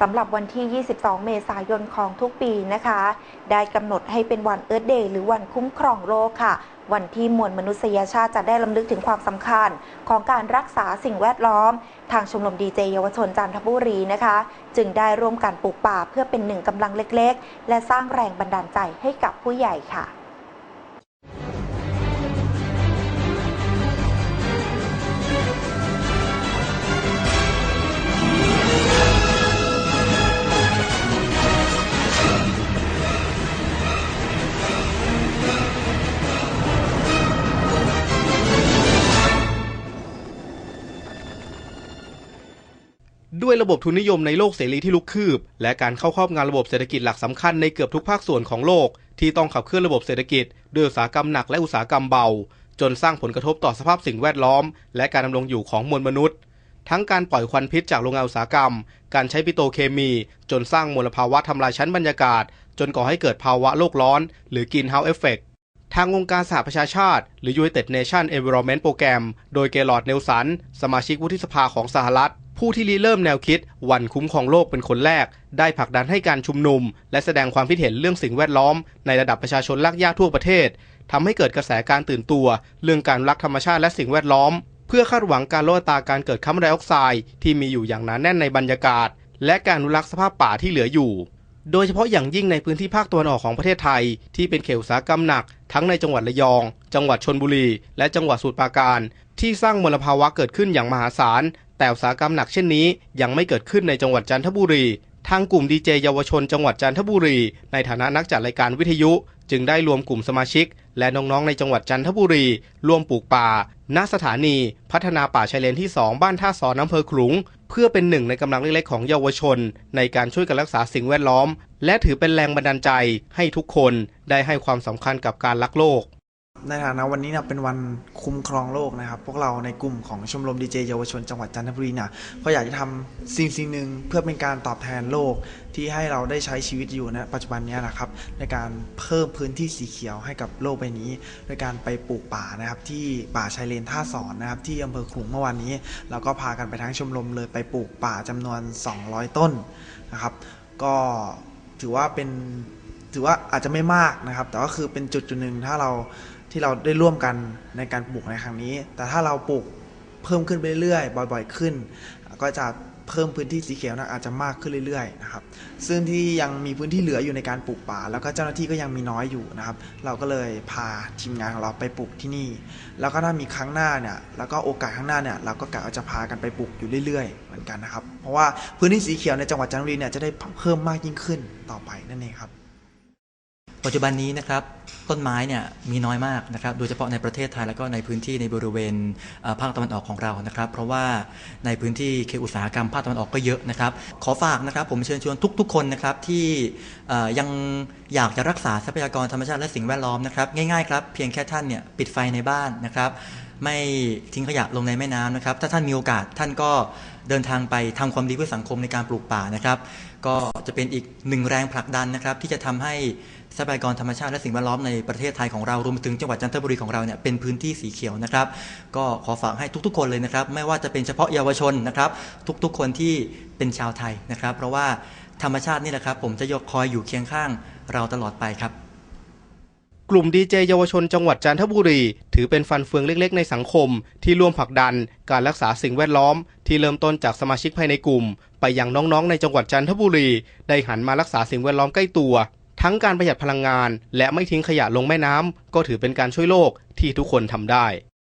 สำหรับวันที่ 22 เมษายนของทุกปีนะคะ ได้กำหนดให้เป็นวันเอิร์ธเดย์หรือวันคุ้มครองโลกค่ะ วันที่มวลมนุษยชาติจะได้ลำลึกถึงความสำคัญ ของการรักษาสิ่งแวดล้อม ทางชมรมดีเจเยาวชนจันทบุรีนะคะ จึงได้ร่วมกันปลูกป่าเพื่อเป็นหนึ่งกำลังเล็ก ๆ และสร้างแรงบันดาลใจให้กับผู้ใหญ่ค่ะ ด้วยระบบทุนนิยมในโลกเสรีที่ลุกคืบ และการเข้าครอบงานระบบเศรษฐกิจหลักสำคัญในเกือบทุกภาคส่วนของโลก ที่ต้องขับเคลื่อนระบบเศรษฐกิจด้วยอุตสาหกรรมหนักและอุตสาหกรรมเบา จนสร้างผลกระทบต่อสภาพสิ่งแวดล้อม และการดำรงอยู่ของมวลมนุษย์ ทั้งการปล่อยควันพิษจากโรงงานอุตสาหกรรม การใช้ปิโตเคมี จนสร้างมลภาวะทำลายชั้นบรรยากาศ จนก่อให้เกิดภาวะโลกร้อน หรือ Greenhouse Effect ทางองค์การสหประชาชาติ หรือ United Nations Environment Program โดยเกลอร์ดเนลสัน สมาชิกวุฒิสภาของสหรัฐ ผู้ที่ริเริ่มแนวคิด วันคุ้มครองโลกเป็นคนแรก ได้ผลักดันให้การชุมนุม และแสดงความคิดเห็นเรื่องสิ่งแวดล้อม ในระดับประชาชนลากยากทั่วประเทศทำให้เกิดกระแสการตื่นตัว เรื่องการรักธรรมชาติและสิ่งแวดล้อม เพื่อคาดหวังการลดอัตราการเกิดคาร์บอนไดออกไซด์ที่มีอยู่อย่างหนาแน่นในบรรยากาศ และการอนุรักษ์สภาพป่าที่เหลืออยู่ โดยเฉพาะอย่างยิ่งในพื้นที่ภาคตะวันออกของประเทศไทย ที่เป็นเขตอุตสาหกรรมหนักทั้งในจังหวัดระยอง จังหวัดชนบุรี และจังหวัดสมุทรปราการ ที่สร้างมลภาวะเกิดขึ้นอย่างมหาศาล แต่อุตสาหกรรมหนักเช่นนี้ ยังไม่เกิดขึ้นในจังหวัดจันทบุรี ทางกลุ่มดีเจเยาวชนจังหวัดจันทบุรี ในฐานะนักจัดรายการวิทยุ จึงได้รวมกลุ่มสมาชิก และน้องๆในจังหวัดจันทบุรีร่วมปลูกป่าณสถานี พัฒนาป่าชายเลนที่ 2 บ้านท่าสอนอำเภอขลุง เพื่อเป็นหนึ่งในกำลังเล็กๆของเยาวชน ในการช่วยกันรักษาสิ่งแวดล้อม และถือเป็นแรงบันดาลใจให้ทุกคนได้ให้ความสำคัญกับการรักโลก ในฐานะวันนี้เนี่ยเป็นวันคุ้มครองโลกนะครับ พวกเราในกลุ่มของชมรมดีเจเยาวชนจังหวัดจันทบุรีเนี่ยก็อยากจะทำสิ่งสิ่งหนึ่งเพื่อเป็นการตอบแทนโลกที่ให้เราได้ใช้ชีวิตอยู่ณปัจจุบันนี้นะครับ ในการเพิ่มพื้นที่สีเขียวให้กับโลกใบนี้ โดยการไปปลูกป่านะครับ ที่ป่าชายเลนท่าสอนนะครับ ที่อำเภอขลุงเมื่อวานนี้เราก็พากันไปทั้งชมรมเลยไปปลูกป่าจำนวน 200 ต้นนะครับ ก็ถือว่าเป็น ถือว่าอาจจะไม่มากนะครับ แต่ก็คือเป็นจุดจุดหนึ่งถ้าเราที่เราได้ร่วมกันในการปลูกในครั้งนี้ แต่ถ้าเราปลูกเพิ่มขึ้นไปเรื่อยๆบ่อย ๆ ขึ้น ก็จะเพิ่มพื้นที่สีเขียวนะอาจจะมากขึ้นเรื่อยๆนะครับ ซึ่งที่ยังมีพื้นที่เหลืออยู่ในการปลูกป่า แล้วก็เจ้าหน้าที่ก็ยังมีน้อยอยู่นะครับ เราก็เลยพาทีมงานของเราไปปลูกที่นี่ แล้วก็ถ้ามีครั้งหน้าเนี่ยแล้วก็โอกาสข้างหน้าเนี่ยเราก็กะว่าจะพากันไปปลูกอยู่เรื่อยๆ เหมือนกันนะครับ เพราะว่าพื้นที่สีเขียวในจังหวัดจันทบุรีเนี่ยจะได้เพิ่มมากยิ่งขึ้นต่อไปนั่นเองครับ ปัจจุบันนี้นะครับต้นไม้เนี่ยมีน้อยมากนะครับโดยเฉพาะในประเทศไทยแล้วก็ในพื้นที่ในบริเวณภาคตะวันออกของเรานะครับ เพราะว่าในพื้นที่เขตอุตสาหกรรมภาคตะวันออกก็เยอะนะครับ ขอฝากนะครับผมเชิญชวนทุก ๆ คนนะครับที่ยังอยากจะรักษาทรัพยากรธรรมชาติและสิ่งแวดล้อมนะครับง่ายๆครับเพียงแค่ท่านเนี่ยปิดไฟในบ้านนะครับ ไม่ทิ้งขยะลงในแม่น้ำนะครับ ถ้าท่านมีโอกาสท่านก็เดินทางไปทำความดีเพื่อสังคมในการปลูกป่านะครับ ก็จะเป็นอีกหนึ่งแรงผลักดันนะครับ ที่จะทำให้ทรัพยากรธรรมชาติและสิ่งแวดล้อมในประเทศไทยของเรารวมถึงจังหวัดจันทบุรีของเราเนี่ยเป็นพื้นที่สีเขียวนะครับ ก็ขอฝากให้ทุกๆ คนเลยนะครับ ไม่ว่าจะเป็นเฉพาะเยาวชนนะครับ ทุกๆ คนที่เป็นชาวไทยนะครับ เพราะว่าธรรมชาตินี่แหละครับ ผมจะยกคอยอยู่เคียงข้างเราตลอดไปครับ กลุ่มดีเจเยาวชนจังหวัดจันทบุรี ถือเป็นฟันเฟืองเล็ก ๆ ในสังคม ที่ร่วมผลักดัน การรักษาสิ่งแวดล้อม ที่เริ่มต้นจากสมาชิกภายในกลุ่ม ไปยังน้องๆ ในจังหวัดจันทบุรี ได้หันมารักษาสิ่งแวดล้อมใกล้ตัว ทั้งการประหยัดพลังงาน และไม่ทิ้งขยะลงแม่น้ำก็ถือเป็นการช่วยโลกที่ทุกคนทำได้